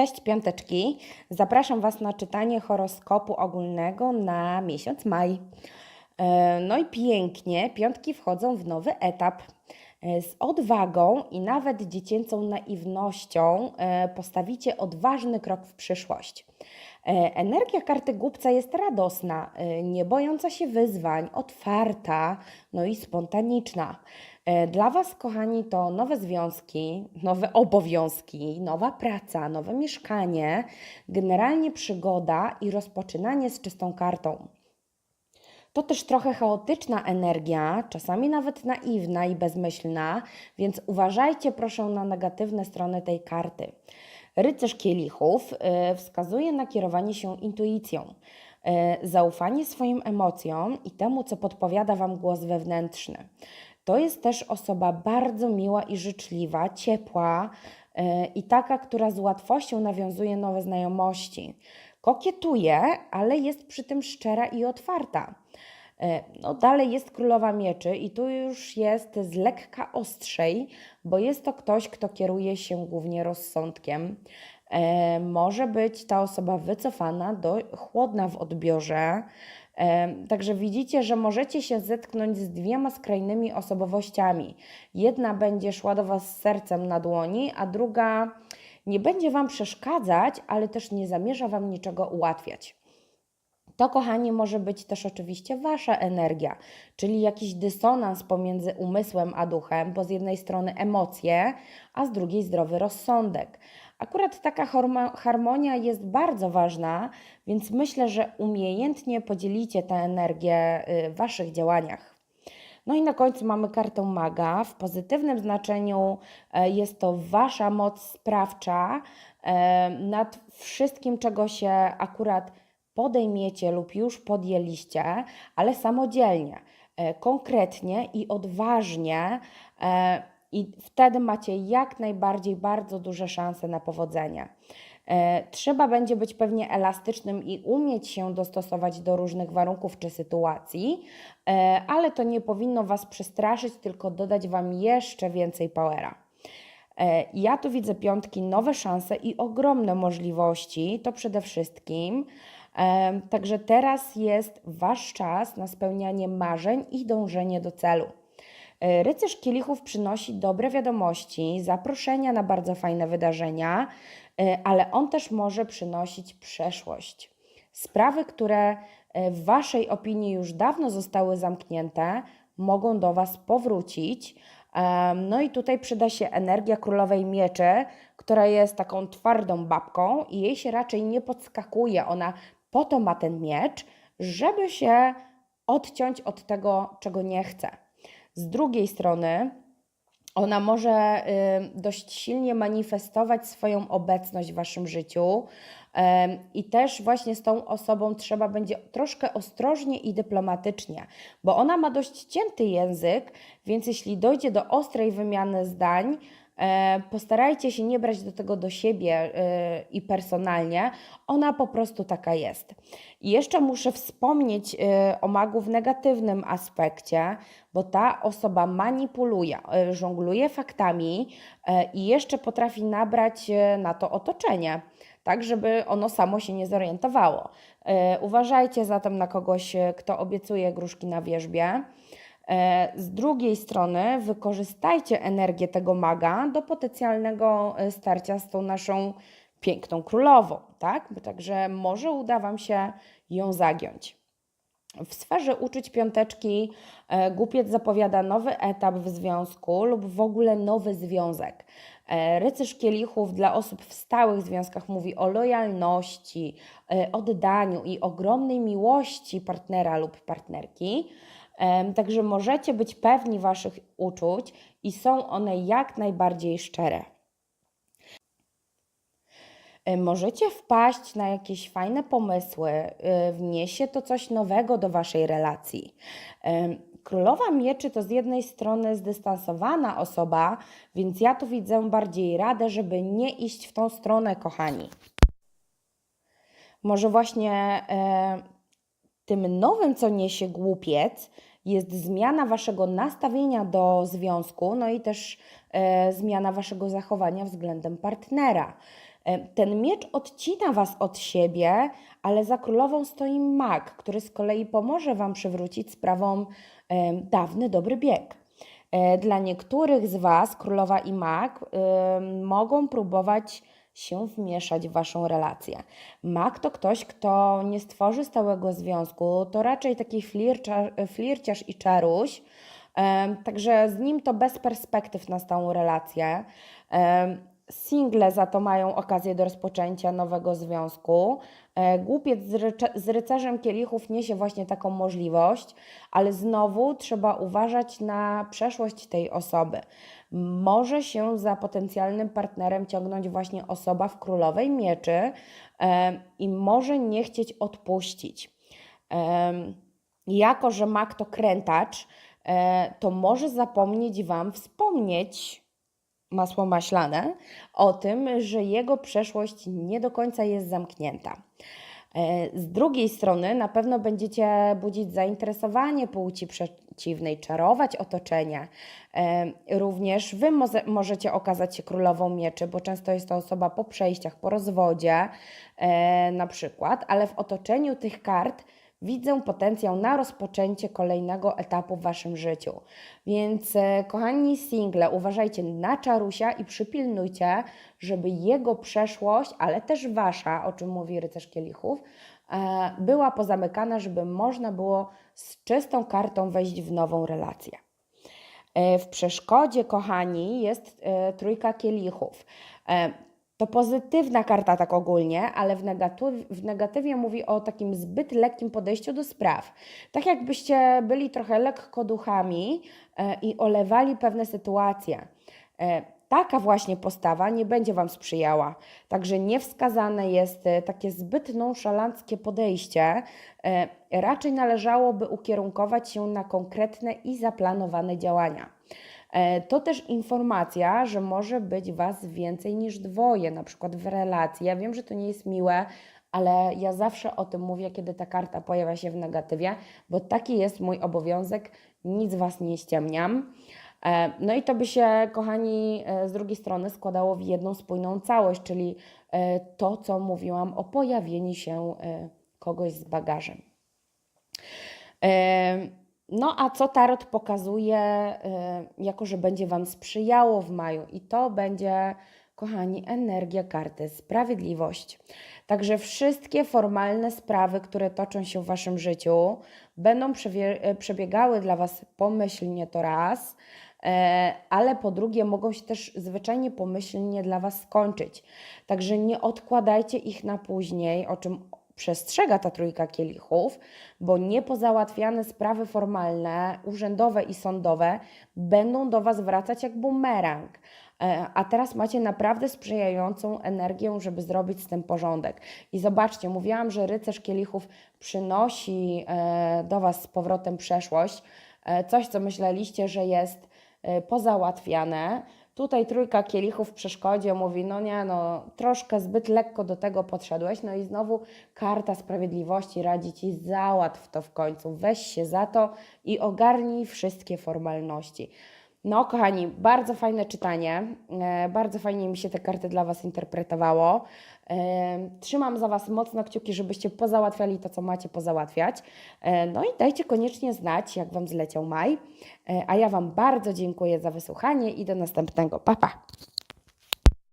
Cześć piąteczki. Zapraszam Was na czytanie horoskopu ogólnego na miesiąc maj. E, No i pięknie, piątki wchodzą w nowy etap. E, Z odwagą i nawet dziecięcą naiwnością e, postawicie odważny krok w przyszłość. E, Energia karty głupca jest radosna, e, nie bojąca się wyzwań, otwarta, no i spontaniczna. E, Dla Was, kochani, to nowe związki, nowe obowiązki, nowa praca, nowe mieszkanie, generalnie przygoda i rozpoczynanie z czystą kartą. To też trochę chaotyczna energia, czasami nawet naiwna i bezmyślna, więc uważajcie proszę na negatywne strony tej karty. Rycerz kielichów y, wskazuje na kierowanie się intuicją, y, zaufanie swoim emocjom i temu, co podpowiada Wam głos wewnętrzny. To jest też osoba bardzo miła i życzliwa, ciepła y, i taka, która z łatwością nawiązuje nowe znajomości. Kokietuje, ale jest przy tym szczera i otwarta. E, No, dalej jest królowa mieczy, i tu już jest z lekka ostrzej, bo jest to ktoś, kto kieruje się głównie rozsądkiem. E, może być ta osoba wycofana, do, chłodna w odbiorze. E, Także widzicie, że możecie się zetknąć z dwiema skrajnymi osobowościami. Jedna będzie szła do Was z sercem na dłoni, a druga nie będzie Wam przeszkadzać, ale też nie zamierza Wam niczego ułatwiać. To, kochani, może być też oczywiście Wasza energia, czyli jakiś dysonans pomiędzy umysłem a duchem, bo z jednej strony emocje, a z drugiej zdrowy rozsądek. Akurat taka harmonia jest bardzo ważna, więc myślę, że umiejętnie podzielicie tę energię y, w Waszych działaniach. No i na końcu mamy kartę maga. W pozytywnym znaczeniu e, jest to Wasza moc sprawcza e, nad wszystkim, czego się akurat podejmiecie lub już podjęliście, ale samodzielnie, e, konkretnie i odważnie. e, I wtedy macie jak najbardziej bardzo duże szanse na powodzenie. E, Trzeba będzie być pewnie elastycznym i umieć się dostosować do różnych warunków czy sytuacji, ale to nie powinno Was przestraszyć, tylko dodać Wam jeszcze więcej powera. Ja tu widzę piątki, nowe szanse i ogromne możliwości, to przede wszystkim. Także teraz jest Wasz czas na spełnianie marzeń i dążenie do celu. E, Rycerz kielichów przynosi dobre wiadomości, zaproszenia na bardzo fajne wydarzenia, e, ale on też może przynosić przeszłość. Sprawy, które e, w Waszej opinii już dawno zostały zamknięte, mogą do Was powrócić. No i tutaj przyda się energia królowej mieczy, która jest taką twardą babką i jej się raczej nie podskakuje. Ona po to ma ten miecz, żeby się odciąć od tego, czego nie chce. Z drugiej strony, ona może y, dość silnie manifestować swoją obecność w waszym życiu. I też właśnie z tą osobą trzeba będzie troszkę ostrożnie i dyplomatycznie, bo ona ma dość cięty język, więc jeśli dojdzie do ostrej wymiany zdań, postarajcie się nie brać do tego do siebie e, i personalnie. Ona po prostu taka jest. I jeszcze muszę wspomnieć e, o magu w negatywnym aspekcie, bo ta osoba manipuluje, e, żongluje faktami e, i jeszcze potrafi nabrać e, na to otoczenie, tak żeby ono samo się nie zorientowało. E, Uważajcie zatem na kogoś, e, kto obiecuje gruszki na wierzbie. E, Z drugiej strony wykorzystajcie energię tego maga do potencjalnego e, starcia z tą naszą piękną królową, tak? Także może uda Wam się ją zagiąć. W sferze uczuć piąteczki e, głupiec zapowiada nowy etap w związku lub w ogóle nowy związek. Rycerz kielichów dla osób w stałych związkach mówi o lojalności, oddaniu i ogromnej miłości partnera lub partnerki. Także możecie być pewni Waszych uczuć i są one jak najbardziej szczere. Możecie wpaść na jakieś fajne pomysły, e, wniesie to coś nowego do Waszej relacji. Królowa Mieczy to z jednej strony zdystansowana osoba, więc ja tu widzę bardziej radę, żeby nie iść w tą stronę, kochani. Może właśnie e, tym nowym, co niesie głupiec, jest zmiana waszego nastawienia do związku, no i też e, zmiana waszego zachowania względem partnera. E, Ten miecz odcina Was od siebie, ale za królową stoi mag, który z kolei pomoże Wam przywrócić sprawom e, dawny dobry bieg. E, Dla niektórych z Was królowa i mag e, mogą próbować się wmieszać w Waszą relację. Mag to ktoś, kto nie stworzy stałego związku, to raczej taki flircza, flirciarz i czaruś, Także z nim to bez perspektyw na stałą relację. Single za to mają okazję do rozpoczęcia nowego związku. E, Głupiec z rycerzem kielichów niesie właśnie taką możliwość, ale znowu trzeba uważać na przeszłość tej osoby. Może się za potencjalnym partnerem ciągnąć właśnie osoba w królowej mieczy i może nie chcieć odpuścić. Jako, że mak to krętacz, e, to może zapomnieć Wam wspomnieć masło maślane o tym, że jego przeszłość nie do końca jest zamknięta. E, Z drugiej strony na pewno będziecie budzić zainteresowanie płci przeciwnej, czarować otoczenie. Również Wy możecie okazać się królową mieczy, bo często jest to osoba po przejściach, po rozwodzie e, na przykład, ale w otoczeniu tych kart widzę potencjał na rozpoczęcie kolejnego etapu w Waszym życiu. Więc e, kochani single, uważajcie na czarusia i przypilnujcie, żeby jego przeszłość, ale też Wasza, o czym mówi rycerz kielichów, e, była pozamykana, żeby można było z czystą kartą wejść w nową relację. E, W przeszkodzie, kochani, jest trójka kielichów. To pozytywna karta tak ogólnie, ale w, negatyw, w negatywie mówi o takim zbyt lekkim podejściu do spraw. Tak jakbyście byli trochę lekko duchami e, i olewali pewne sytuacje. E, Taka właśnie postawa nie będzie Wam sprzyjała. Także niewskazane jest e, takie zbyt nonszalanckie podejście. E, Raczej należałoby ukierunkować się na konkretne i zaplanowane działania. E, To też informacja, że może być Was więcej niż dwoje, na przykład w relacji. Ja wiem, że to nie jest miłe, ale ja zawsze o tym mówię, kiedy ta karta pojawia się w negatywie, bo taki jest mój obowiązek, nic Was nie ściemniam. E, No i to by się, kochani, e, z drugiej strony składało w jedną spójną całość, czyli to, co mówiłam o pojawieniu się kogoś z bagażem. No a co Tarot pokazuje, e, jako że będzie Wam sprzyjało w maju i to będzie, kochani, energia karty Sprawiedliwość. Także wszystkie formalne sprawy, które toczą się w Waszym życiu, będą e, przebiegały dla Was pomyślnie to raz, e, ale po drugie mogą się też zwyczajnie pomyślnie dla Was skończyć. Także nie odkładajcie ich na później, o czym przestrzega ta trójka kielichów, bo niepozałatwiane sprawy formalne, urzędowe i sądowe będą do Was wracać jak bumerang. E, A teraz macie naprawdę sprzyjającą energię, żeby zrobić z tym porządek. I zobaczcie, mówiłam, że rycerz kielichów przynosi e, do Was z powrotem przeszłość, e, coś, co myśleliście, że jest pozałatwiane. Tutaj trójka kielichów w przeszkodzie mówi, no nie, no troszkę zbyt lekko do tego podszedłeś, no i znowu karta sprawiedliwości radzi Ci załatw to w końcu, weź się za to i ogarnij wszystkie formalności. No kochani, bardzo fajne czytanie, e, bardzo fajnie mi się te karty dla Was interpretowało. E, Trzymam za Was mocno kciuki, żebyście pozałatwiali to, co macie pozałatwiać. E, No i dajcie koniecznie znać, jak Wam zleciał maj. A ja Wam bardzo dziękuję za wysłuchanie i do następnego. Pa, pa!